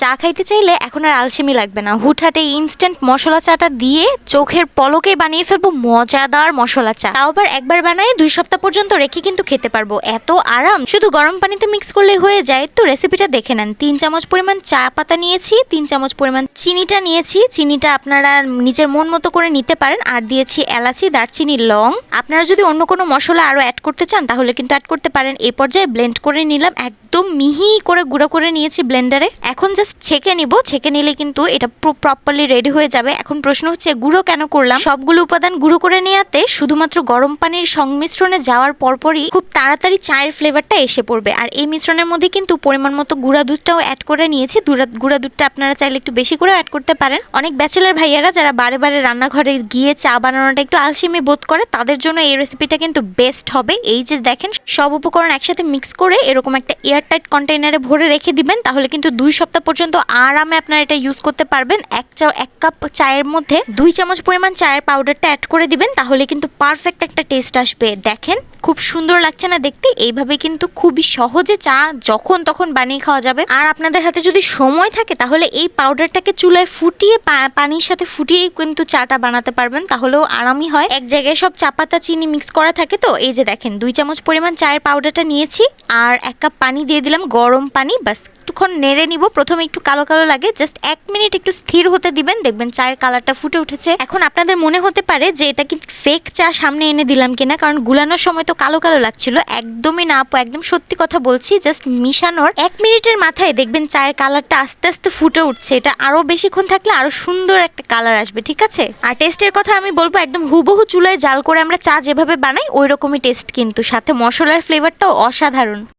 চা খাইতে চাইলে এখন আর আলসেমি লাগবে না। হুটহাটে ইনস্ট্যান্ট মশলা চাটা দিয়ে চোখের পলকে বানিয়ে ফেলব মজাদার মশলা চা। তাও আবার একবার বানাই দুই সপ্তাহ পর্যন্ত রেখে কিন্তু খেতে পারব। এত আরাম। শুধু গরম পানিতে মিক্স করলে হয়ে যায়। তো রেসিপিটা দেখে নেন। তিন চামচ পরিমাণ চা পাতা নিয়েছি, তিন চামচ পরিমাণ চিনিটা নিয়েছি। চিনিটা আপনারা নিজের মন মতো করে নিতে পারেন। আর দিয়েছি এলাচি, দারচিনি, লং। আপনারা যদি অন্য কোনো মশলা আরও অ্যাড করতে চান, তাহলে কিন্তু অ্যাড করতে পারেন। এই পর্যায়ে ব্লেন্ড করে নিলাম একদম মিহি করে গুঁড়ো করে নিয়েছি ব্লেন্ডারে এখন জাস্ট ছেঁকে নিব। ছেঁকে নিলে কিন্তু এটা প্রপারলি রেডি হয়ে যাবে। এখন প্রশ্ন হচ্ছে, গুঁড়ো কেন করলাম? সবগুলো উপাদান গুঁড়ো করে নেওয়াতে শুধুমাত্র গরম পানির সংমিশ্রণে যাওয়ার পরপরই খুব তাড়াতাড়ি চায়ের ফ্লেভারটা এসে পড়বে। আর এই মিশ্রণের মধ্যে কিন্তু পরিমাণ মতো গুঁড়া দুধটাও অ্যাড করে নিয়েছি। গুঁড়া দুধটা আপনারা চাইলে একটু বেশি করে অ্যাড করতে পারেন। অনেক ব্যাচেলার ভাইয়ারা যারা বারে বারে রান্নাঘরে গিয়ে চা বানানোটা একটু আলসেমি বোধ করে, তাদের জন্য এই রেসিপিটা কিন্তু বেস্ট হবে। এই যে দেখেন, সব উপকরণ একসাথে মিক্স করে এরকম একটা এয়ারটাইট কন্টেইনারে ভরে রেখে দিবেন, তাহলে কিন্তু দুই সপ্তাহ পর্যন্ত আরামে আপনারা এটা ইউজ করতে পারবেন। এক চা, এক কাপ চায়ের মধ্যে দুই চামচ পরিমাণ চায়ের পাউডারটা অ্যাড করে দিবেন, তাহলে কিন্তু পারফেক্ট একটা টেস্ট আসবে। দেখেন, খুব সুন্দর লাগছে না দেখতে, এইভাবে কিন্তু খুবই সহজে চা যখন তখন বানিয়ে খাওয়া যাবে। আর আপনাদের হাতে যদি সময় থাকে, তাহলে এই পাউডারটাকে চুলায় ফুটিয়ে পানির সাথে ফুটিয়েই কিন্তু চাটা বানাতে পারবেন, তাহলেও আরামই হয়। এক জায়গায় সব চা পাতা, চিনি মিক্স করা থাকে তো, এই যে দেখেন, দুই চামচ পরিমাণ চায়ের পাউডারটা নিয়েছি, আর এক কাপ পানি দিয়ে দিলাম, গরম পানি, বাস একটুক্ষণ নেড়ে নিব। প্রথমে একটু কালো কালো লাগে। জাস্ট এক মিনিট একটু স্থির হতে দিবেন। দেখবেন চায়ের কালারটা ফুটে উঠেছে। এখন আপনাদের মনে হতে পারে যে এটা কি ফেক চা সামনে এনে দিলাম কিনা? কারণ গুলানোর সময় তো কালো কালো লাগছিল। একদমই না আপু, একদম সত্যি কথা বলছি। জাস্ট মিশানোর এক মিনিটের মাথায় দেখবেন চায়ের কালারটা আস্তে আস্তে ফুটে উঠছে। এটা আরও বেশিক্ষণ থাকলে আরও সুন্দর একটা কালার আসবে, ঠিক আছে? আর টেস্টের কথা আমি বলব, একদম হুবহু চুলায় জাল করে আমরা চা যেভাবে বানাই ওই রকমই টেস্ট কিন্তু। সাথে মশলার ফ্লেভারটাও অসাধারণ।